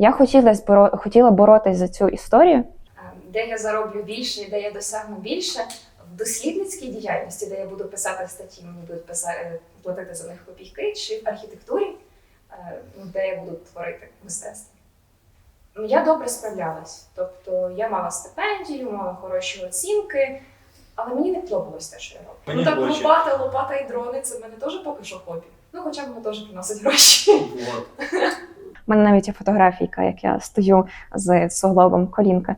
Я хотіла, зборо- хотіла боротись за цю історію. Е, де я зароблю більше, де я досягну більше. В дослідницькій діяльності, де я буду писати статті, мені будуть писати, платити за них копійки, чи в архітектурі, е, ну, де я буду творити мистецтво. Ну, Я добре справлялась. Тобто я мала стипендію, мала хороші оцінки, але мені не подобалось те, що я роблю. Мені ну так більше. лопата, лопата і дрони це в мене теж поки що хобі. Ну, хоча б воно теж приносить гроші. У мене навіть є фотографійка, як я стою з суглобом колінка.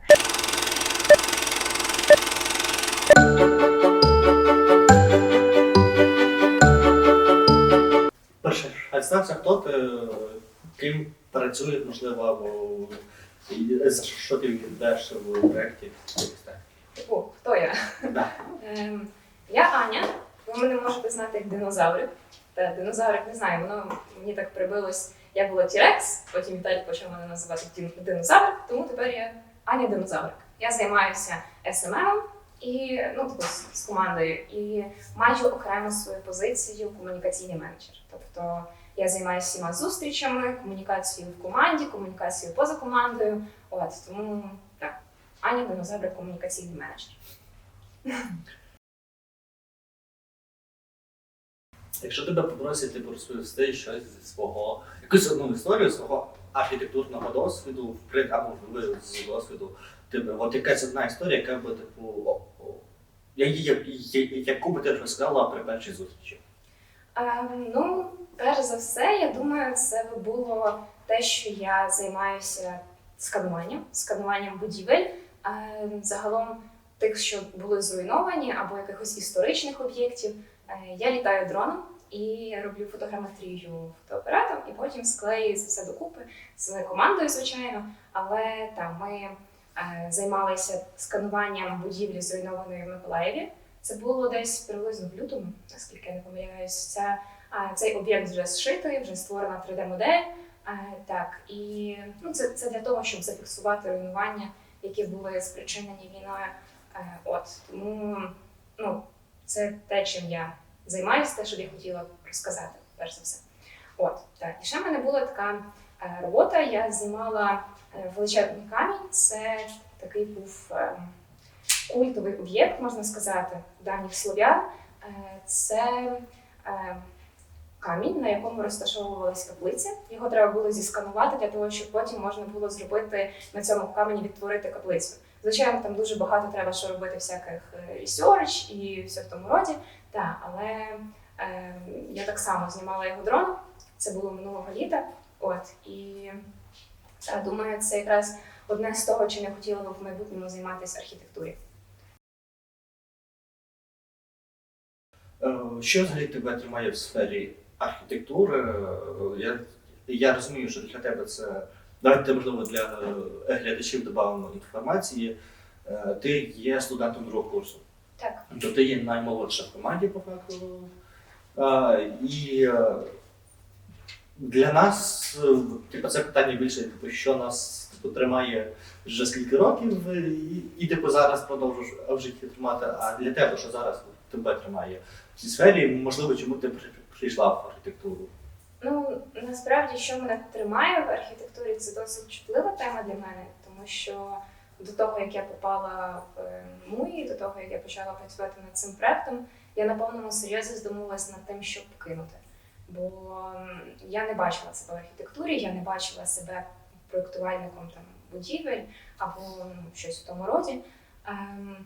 Перше, представся, хто ти, ким працює, можливо, або за що ти йдеш в проєкті. Типу, хто я? Да. Ем, я Аня. Ви мене можете знати як динозаврик. Та динозаврик не знаю, воно мені так прибилось. Я була Тірекс, потім Віталій почав мене називати динозаврик, тому тепер я Аня динозаврик. Я займаюся SMM і ну, з, з командою і маю окремо свою позицію комунікаційний менеджер. Тобто я займаюся всіма зустрічами, комунікацією в команді, комунікацією поза командою. От тому так, Аня динозаврик комунікаційний менеджер. Якщо тебе попросять типу, розповісти щось зі свого, якусь одну історію свого архітектурного досвіду, в при- або з досвіду, типу, от якась одна історія, яка би типу, яку би ти розказала при першій зустрічі. Ем, ну, перш за все, я думаю, це би було те, що я займаюся скануванням, скануванням будівель, ем, загалом тих, що були зруйновані, або якихось історичних об'єктів. Е, я літаю дроном і роблю фотограметрію фотоапаратом, і потім склею це все докупи з командою, звичайно. Але там ми е, займалися скануванням будівлі зруйнованої в Миколаєві. Це було десь приблизно в лютому, наскільки я не помиляюсь. Ця, а, цей об'єкт вже зшитий, вже створена 3D-модель. А, так, і ну, це, це для того, щоб зафіксувати руйнування, які були спричинені війною. Е, от тому ну, це те, чим я займаюся, те, що я хотіла розказати, перш за все. От так. І ще в мене була така е, робота. Я знімала е, величезний камінь. Це такий був. е, культовий об'єкт, можна сказати, давніх слов'ян. Це камінь, на якому розташовувалась каплиця. Його треба було зісканувати для того, щоб потім можна було зробити на цьому камені відтворити каплицю. Звичайно, там дуже багато треба що робити всяких research і все в тому роді. Та, але е, я так само знімала його дроном. Це було минулого літа. От і та, думаю, це якраз одне з того, чим я хотіла би в майбутньому займатися архітектурі. Е, Що взагалі тебе тримає в сфері архітектури? Е, Я, я розумію, що для тебе це давайте можливо для е, глядачів додамо інформації. Е, Ти є студентом другого курсу. Так. Тобто ти є наймолодша в команді по факту. Е, І е, для нас е, типу, це питання більше, типу, що нас типу, тримає вже скільки років, е, і, і типу, зараз продовжуєш в житті тримати. А для тебе, що зараз тебе тримає в цій сфері, можливо, чому ти при- прийшла в архітектуру? Ну насправді, що мене тримає в архітектурі, це досить чутлива тема для мене, тому що до того, як я попала в е, МУІ, до того, як я почала працювати над цим проектом, я на повному серйозі здумалась над тим, щоб кинути. Бо я не бачила себе в архітектурі, я не бачила себе проєктувальником там будівель або ну, щось в тому роді. Ем,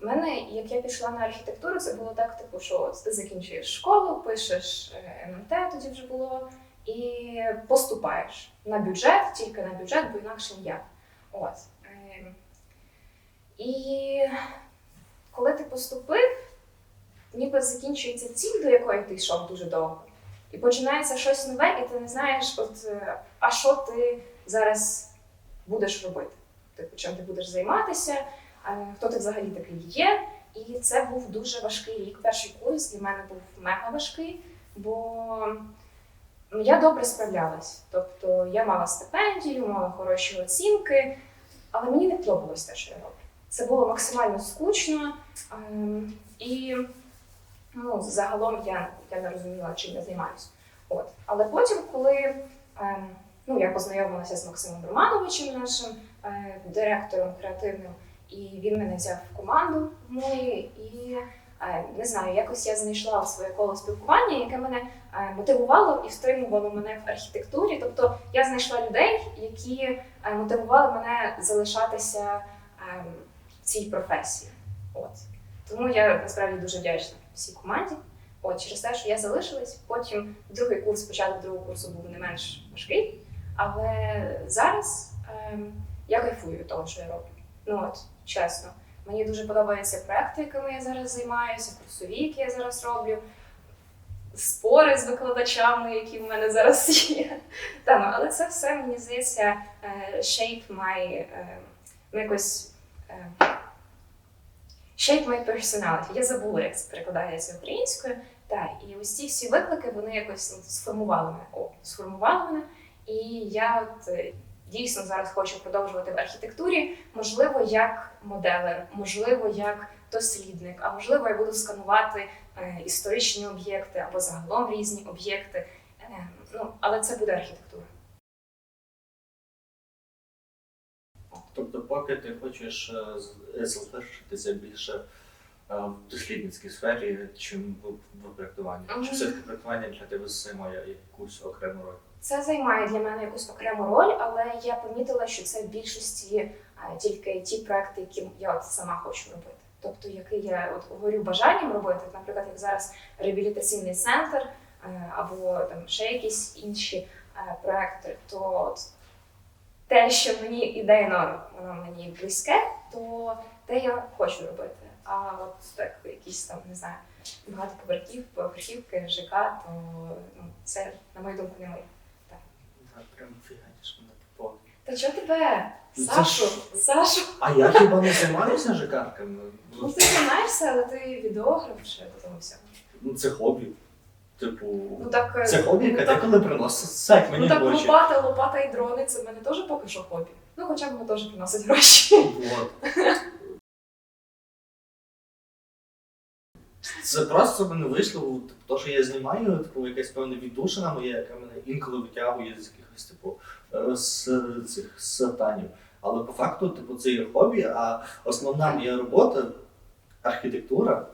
мене, як я пішла на архітектуру, це було так, типу, що ти закінчуєш школу, пишеш е, МНТ, тоді вже було, і поступаєш на бюджет, тільки на бюджет, бо інакше ніяк. От. І коли ти поступив, ніби закінчується ціль, до якої ти йшов дуже довго. І починається щось нове, і ти не знаєш, от, е, а що ти зараз будеш робити? Типу, чим ти будеш займатися, е, хто ти взагалі такий є. І це був дуже важкий рік. Перший курс для мене був мега важкий, бо я добре справлялась. Тобто я мала стипендію, мала хороші оцінки, але мені не подобалось те, що я роблю. Це було максимально скучно. ем, І ну, загалом я, я не розуміла, чим я займаюся. От. Але потім, коли ем, ну, я познайомилася з Максимом Романовичем, нашим е, директором креативним, і він мене взяв в команду мою. І е, не знаю, якось я знайшла своє коло спілкування, яке мене е, мотивувало і стримувало мене в архітектурі. Тобто я знайшла людей, які мотивували мене залишатися е, в цій професії. От. Тому я насправді дуже вдячна всій команді. От через те, що я залишилась. Потім другий курс, початок другого курсу був не менш важкий. Але зараз ем, я кайфую того, що я роблю. Ну от, чесно. Мені дуже подобаються проекти, якими я зараз займаюся, курсові, які я зараз роблю, спори з викладачами, які в мене зараз є. Та, ну, але це все, мені здається, е, shape my, е, ну, якось, shape my personality. Я забула, як це перекладається українською. Так, і ось ці всі виклики вони якось ну, сформували мене. О, сформували мене. І я от е, дійсно зараз хочу продовжувати в архітектурі, можливо, як моделер, можливо, як дослідник, а можливо, я буду сканувати е, історичні об'єкти або загалом різні об'єкти. Е, ну, але це буде архітектура. Тобто, поки ти хочеш е, залишитися більше е, в дослідницькій сфері, чим в, проєктуванні. Мгм. Чи все-таки проєктування для тебе займає якусь окрему роль? Це займає для мене якусь окрему роль, але я помітила, що це в більшості е, тільки ті проекти, які я от сама хочу робити. Тобто, який я от горю бажанням робити, наприклад, як зараз реабілітаційний центр або там ще якісь інші проекти, то те, що мені ідейно воно мені близьке, то те я хочу робити. А от так якісь там не знаю багатоповерхів, поверхівки, ЖК, то ну, це на мою думку не моє. Так, прям фіганіш мене поповнює. Та чого тебе? Ну, це Сашу, ж- Сашу. А я хіба не займаюся жикарками? Ну ти займаєшся, але ти відеограф ще до того всього. Ну, це хобі. Типу, Ну так, е, це хобі, ну, яке так, деколи приносить сать мені ну, так гроші. лопата, лопата і дрони це в мене теж поки що хобі. Ну хоча б воно теж приносить гроші. Вот. Це просто в мене вийшло, типу, то, що я знімаю, типу, якась певна віддушина моя, яка мене інколи витягує з якихось типу е, з цих сатанів. Але по факту, типу, це є хобі, а основна моя робота архітектура.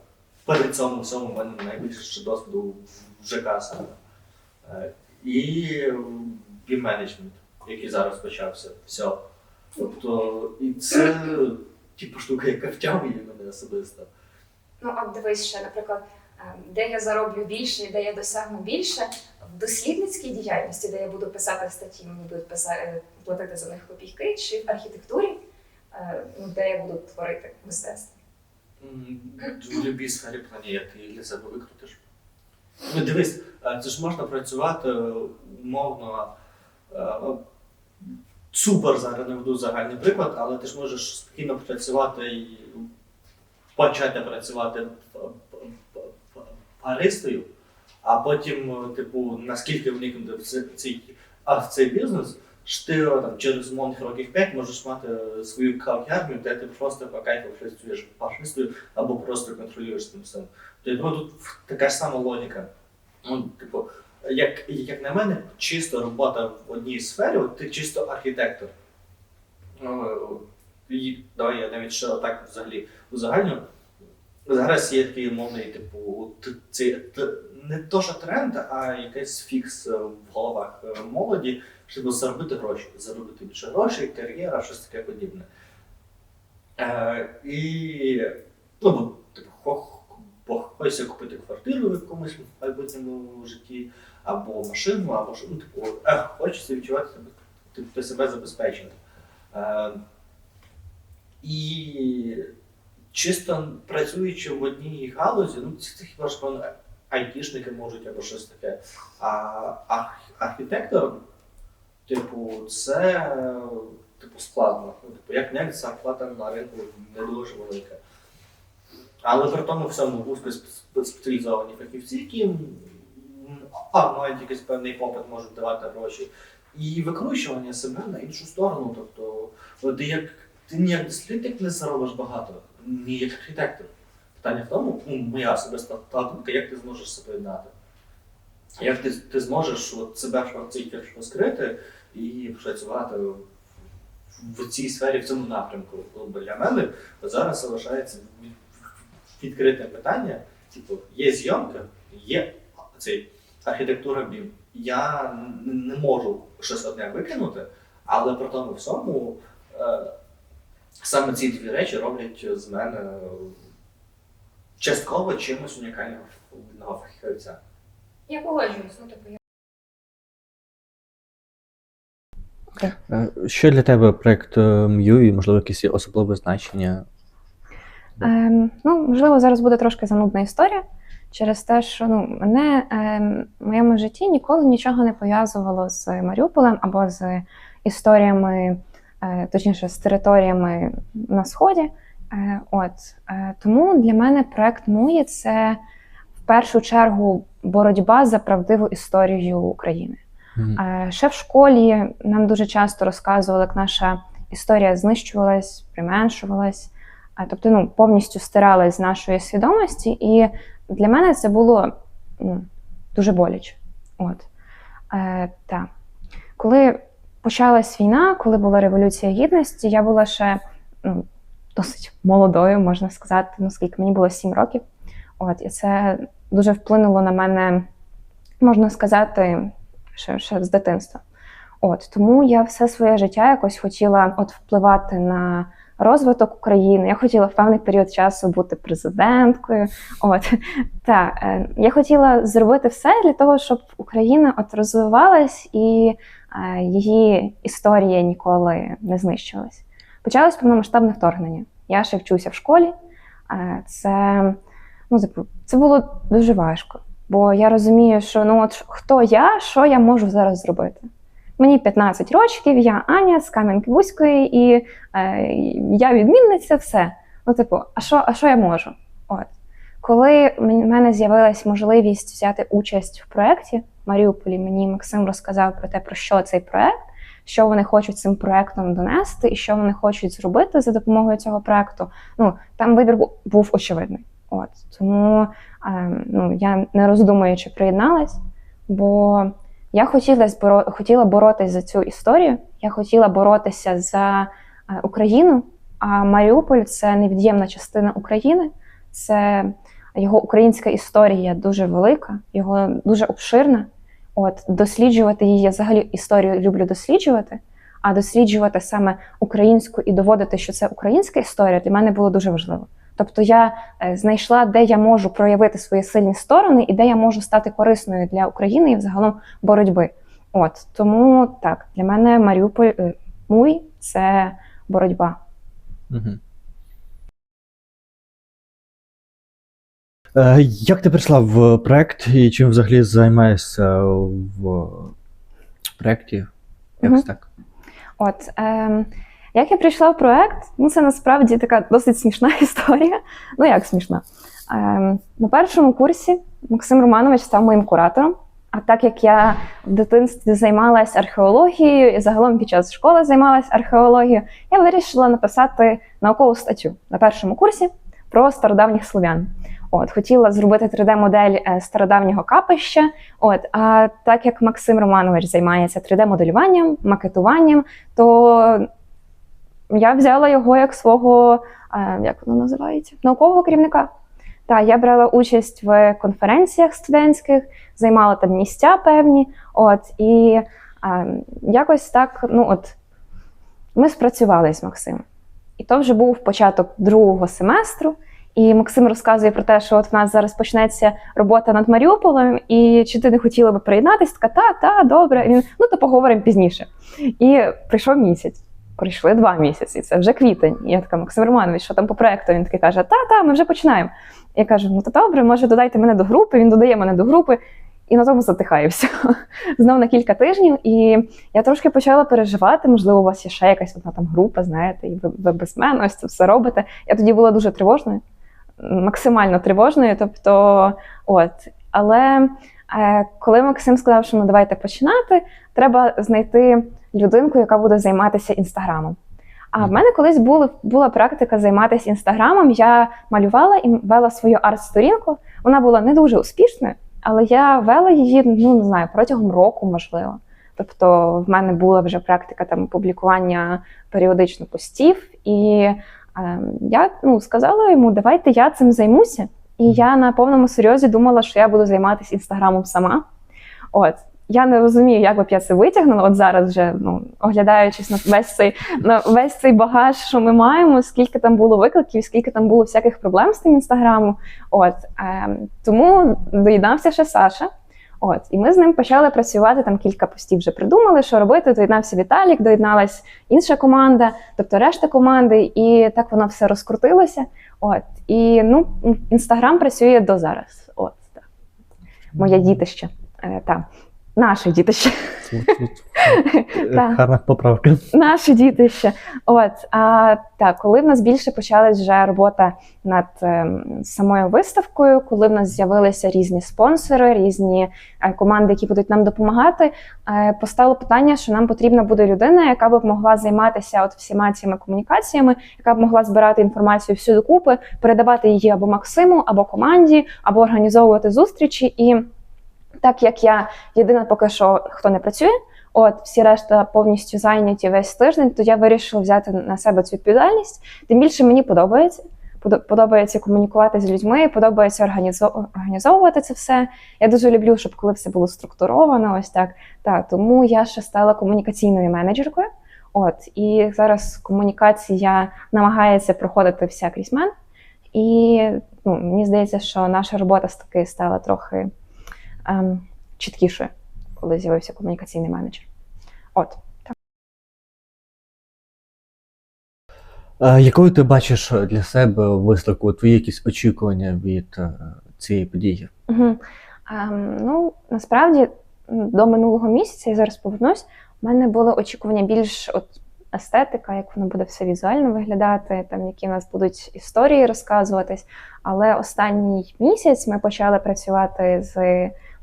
Перед цьому всьому в мене найбільше ще досвіду ЖК саме. Е, І бім-менеджмент, який зараз почався. Все. Тобто, і це типу штука, яка втягує мене особисто. Ну от дивись ще, наприклад, е, де я зароблю більше, і де я досягну більше в дослідницькій діяльності, де я буду писати статті, мені будуть писати, платити за них копійки, чи в архітектурі, е, ну, де я буду творити мистецтво. В будь-якій сфері плані, як ти для себе викрутиш. Ну, дивись, е, це ж можна працювати е, умовно. е, Супер зараз не веду загальний приклад, але ти ж можеш спокійно працювати і почати працювати п- п- п- п- баристою, а потім, типу, наскільки вникнути в цей, в цей бізнес, що ти е, там, через умовних років 5 можеш мати е, свою кав'ярню, де ти просто по кайфу працюєш баристою або просто контролюєш тим всім. То я думаю, тут така ж сама логіка. Ну, типу, як, як на мене, чисто робота в одній сфері, ти чисто архітектор. Ну, і, давай я навіть ще так взагалі узагальню. Зараз є такий мовний, типу, це не то, що тренд, а якийсь фікс е, в головах е, молоді, щоб заробити гроші, заробити більше грошей, кар'єра, щось таке подібне. Е, і ну, бо, типу, хочеться купити квартиру в якомусь майбутньому житті, або машину, або що, ну, типу, е, хочеться відчувати себе, типу, себе забезпеченим. Е, і чисто працюючи в одній галузі, ну це, хіба ж айтішники можуть або щось таке. А арх- архітектор, типу, це типу складно. Ну, типу, як не зарплата на ринку не дуже велика. Але при тому всьому вузько спеціалізовані фахівці, які а, мають якийсь певний попит, можуть давати гроші. І викручування себе на іншу сторону. Тобто, ти як ти ні як дослідник не заробиш багато, ні як архітектор. Питання в тому, ну, моя особиста та думка, як ти зможеш себе єднати. Як ти, ти зможеш от, себе цей розкрити і працювати в- цій сфері, в цьому напрямку. Бо для мене зараз залишається відкрите питання: типу, є зйомка, є цей архітектура BIM. Я не можу щось одне викинути, але при тому всьому е, саме ці дві речі роблять з мене частково чимось унікального фахівця. Я погоджуюсь, ну типу, я Е, Що для тебе проект е, МЮ і, можливо, якісь є особливе значення? Ем, ну, можливо, зараз буде трошки занудна історія через те, що ну, мене ем, в моєму житті ніколи нічого не пов'язувало з Маріуполем або з історіями, е, точніше, з територіями на Сході. Е, от, е, тому для мене проект Муї це першу чергу боротьба за правдиву історію України. Мгм. Е, Ще в школі нам дуже часто розказували, як наша історія знищувалась, применшувалась, е, тобто ну, повністю стиралась з нашої свідомості. І для мене це було ну, дуже боляче. От. Е, та. Коли почалась війна, коли була Революція Гідності, я була ще ну, досить молодою, можна сказати, ну, скільки мені було 7 років. От, і це дуже вплинуло на мене, можна сказати, ще, ще з дитинства. От тому я все своє життя якось хотіла от впливати на розвиток України. Я хотіла в певний період часу бути президенткою. От та е, я хотіла зробити все для того, щоб Україна от розвивалась і е, її історія ніколи не знищилась. Почалось повномасштабне вторгнення. Я ще вчуся в школі. Е, це, ну, типу, це було дуже важко. Бо я розумію, що ну от хто я, що я можу зараз зробити. Мені 15 років, я Аня з Кам'янки-Бузької, і е, я відмінниця, все. Ну, типу, а що, а що я можу? От. Коли в мене з'явилась можливість взяти участь в проєкті в Маріуполі, мені Максим розказав про те, про що цей проєкт, що вони хочуть цим проєктом донести, і що вони хочуть зробити за допомогою цього проєкту. Ну, там вибір був очевидний. От. Тому е, ну, я не роздумуючи приєдналась, бо я хотіла, зборо... хотіла боротися за цю історію, я хотіла боротися за е, Україну, а Маріуполь це невід'ємна частина України, це його українська історія дуже велика, його дуже обширна. От досліджувати її, я взагалі історію люблю досліджувати, а досліджувати саме українську і доводити, що це українська історія, для мене було дуже важливо. Тобто я е, знайшла, де я можу проявити свої сильні сторони і де я можу стати корисною для України і взагалом боротьби. От тому так, для мене Маріуполь е, муй це боротьба. Е, Як ти прийшла в проект і чим взагалі займаєшся в проєкті? Якось Мгм. так. От ем, як я прийшла в проект, ну це насправді така досить смішна історія. Ну як смішна? Ем, на першому курсі Максим Романович став моїм куратором. А так як я в дитинстві займалась археологією і загалом під час школи займалась археологією, я вирішила написати наукову статтю на першому курсі про стародавніх слов'ян. От, хотіла зробити 3D-модель е, стародавнього капища. От, а так як Максим Романович займається 3D-моделюванням, макетуванням, то я взяла його як свого, е, як воно називається, наукового керівника. Так, я брала участь в конференціях студентських, займала там місця певні. От, і е, якось так, ну от, ми спрацювали з Максимом. І то вже був початок другого семестру. І Максим розказує про те, що от в нас зараз почнеться робота над Маріуполем, і чи ти не хотіла би приєднатися? Така, та, та, добре. І він, ну то поговоримо пізніше. І прийшов місяць. Прийшли два місяці, це вже квітень. Я така, Максим Романович, що там по проекту? Він такий каже: Та, та, ми вже починаємо. Я кажу: ну то добре, може додайте мене до групи. Він додає мене до групи, і на тому затихає все. Знов на кілька тижнів. І я трошки почала переживати. Можливо, у вас є ще якась одна там група, знаєте, і ви, ви без мене ось це все робите. Я тоді була дуже тривожною, максимально тривожною. Тобто, от, але е, коли Максим сказав, що ну давайте починати, треба знайти людинку, яка буде займатися інстаграмом. А в мене колись були, була практика займатися інстаграмом. Я малювала і вела свою арт-сторінку. Вона була не дуже успішною, але я вела її, ну не знаю, протягом року, можливо. Тобто, в мене була вже практика там публікування періодично постів, і е, я ну, сказала йому, давайте я цим займуся. І я на повному серйозі думала, що я буду займатися інстаграмом сама. От. Я не розумію, як би б я це витягнула. От зараз вже ну, оглядаючись на весь цей на весь цей багаж, що ми маємо, скільки там було викликів, скільки там було всяких проблем з тим інстаграмом. От е, тому доєднався ще Саша. От, і ми з ним почали працювати. Там кілька постів вже придумали, що робити. Доєднався Віталік, доєдналась інша команда, тобто решта команди, і так воно все розкрутилося. От і ну інстаграм працює до зараз. От так. моє дітище. Е, та. Наше дітище. Гарна поправка. Наше дітище. От а так, коли в нас більше почалась вже робота над ем, самою виставкою, коли в нас з'явилися різні спонсори, різні е, команди, які будуть нам допомагати, е, постало питання, що нам потрібна буде людина, яка б могла займатися от всіма цими комунікаціями, яка б могла збирати інформацію всю докупи, передавати її або Максиму, або команді, або організовувати зустрічі. І так як я єдина поки що хто не працює. От всі решта повністю зайняті весь тиждень, то я вирішила взяти на себе цю відповідальність. Тим більше мені подобається. Подобається комунікувати з людьми, подобається організо- організовувати це все. Я дуже люблю, щоб коли все було структуровано, ось так. Та тому я ще стала комунікаційною менеджеркою. От і зараз комунікація намагається проходити вся крізь мене. І ну, мені здається, що наша робота таки стала трохи ем, чіткішою, коли з'явився комунікаційний менеджер. От. Е, Якою ти бачиш для себе виставку? Твої якісь очікування від е, цієї події? Угу. Ем, ну, насправді, до минулого місяця, я зараз повернусь, у мене були очікування більш от естетика, як воно буде все візуально виглядати, там які в нас будуть історії розказуватись. Але останній місяць ми почали працювати з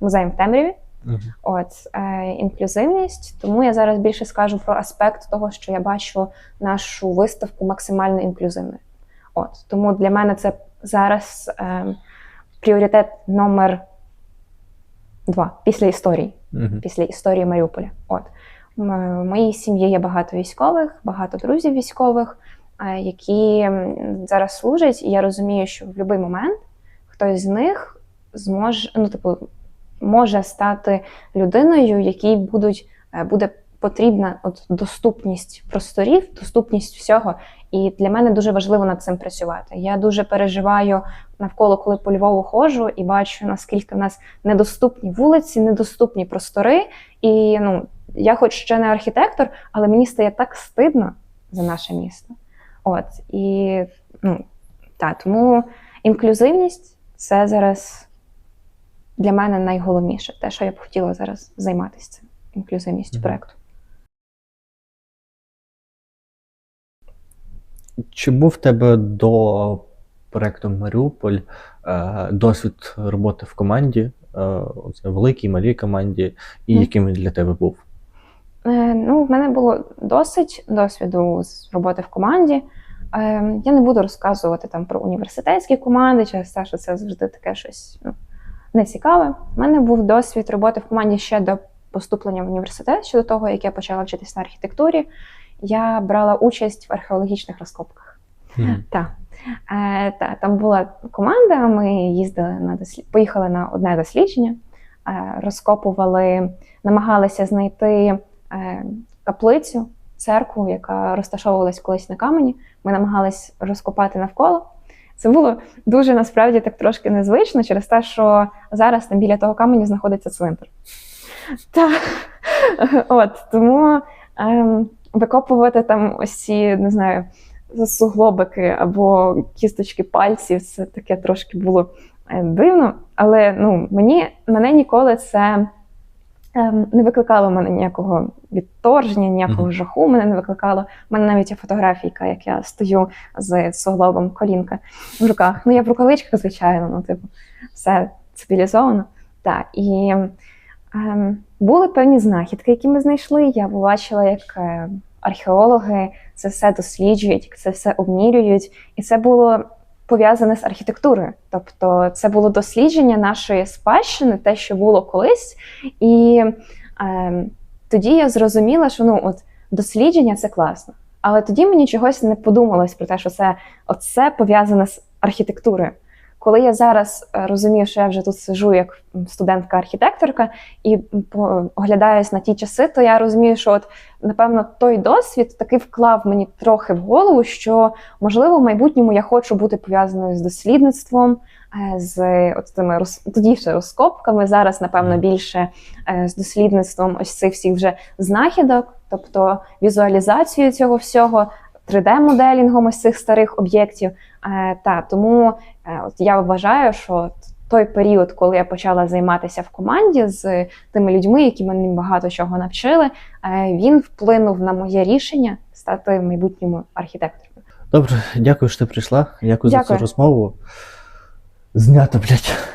музеєм в темряві. От е, інклюзивність. Тому я зараз більше скажу про аспект того, що я бачу нашу виставку максимально інклюзивною. От тому для мене це зараз е, пріоритет номер два після історії, Мгм. після історії Маріуполя. От в моїй сім'ї є багато військових, багато друзів військових, е, які зараз служать, і я розумію, що в будь-який момент хтось з них зможе, ну типу, може стати людиною, якій будуть, е, буде потрібна от доступність просторів, доступність всього. І для мене дуже важливо над цим працювати. Я дуже переживаю навколо, коли по Львову ходжу і бачу, наскільки в нас недоступні вулиці, недоступні простори. І ну, я, хоч ще не архітектор, але мені стає так стидно за наше місто. От і ну, та, тому інклюзивність це зараз для мене найголовніше, те, що я б хотіла зараз займатися цим інклюзивністю Мгм. проекту. Чи був в тебе до проекту Маріуполь е, досвід роботи в команді, е, оце великій, малій команді, і Мгм. яким він для тебе був? Е, ну, в мене було досить досвіду з роботи в команді. Е, я не буду розказувати там про університетські команди, через те, що це завжди таке щось ну, нецікаве. У мене був досвід роботи в команді ще до поступлення в університет, ще до того, як я почала вчитись на архітектурі. Я брала участь в археологічних розкопках. Мгм. Так. Е, та, там була команда, ми їздили на дослід... поїхали на одне дослідження, е, розкопували, намагалися знайти е, каплицю, церкву, яка розташовувалась колись на камені. Ми намагались розкопати навколо. Це було дуже насправді так трошки незвично через те, що зараз там біля того каменю знаходиться цвинтар. Та, от, тому ем, викопувати там ось ці, не знаю, суглобики або кісточки пальців, це таке трошки було е, дивно. Але ну, мені, мене ніколи це не викликало в мене ніякого відторження, ніякого жаху мене не викликало. У мене навіть є фотографійка, як я стою з суглобом колінка в руках. Ну, я в рукавичках, звичайно, ну, типу, все цивілізовано. Так, і ем, були певні знахідки, які ми знайшли. Я побачила, як е, археологи це все досліджують, це все обмірюють. І це було пов'язане з архітектурою. Тобто, це було дослідження нашої спадщини, те, що було колись. І е, тоді я зрозуміла, що ну от дослідження це класно. Але тоді мені чогось не подумалось про те, що це оце пов'язане з архітектурою. Коли я зараз е, розумію, що я вже тут сижу як студентка-архітекторка і оглядаюсь на ті часи, то я розумію, що от напевно той досвід таки вклав мені трохи в голову, що можливо в майбутньому я хочу бути пов'язаною з дослідництвом, е, з от тими роз... тоді ще розкопками. Зараз, напевно, більше е, з дослідництвом ось цих всіх вже знахідок, тобто візуалізацією цього всього, 3D-моделінгом ось цих старих об'єктів. Е, Та тому е, от я вважаю, що той період, коли я почала займатися в команді з тими людьми, які мене багато чого навчили, е, він вплинув на моє рішення стати в майбутньому архітектором. Добре, дякую, що ти прийшла. Дякую, за цю розмову. Знято, блядь.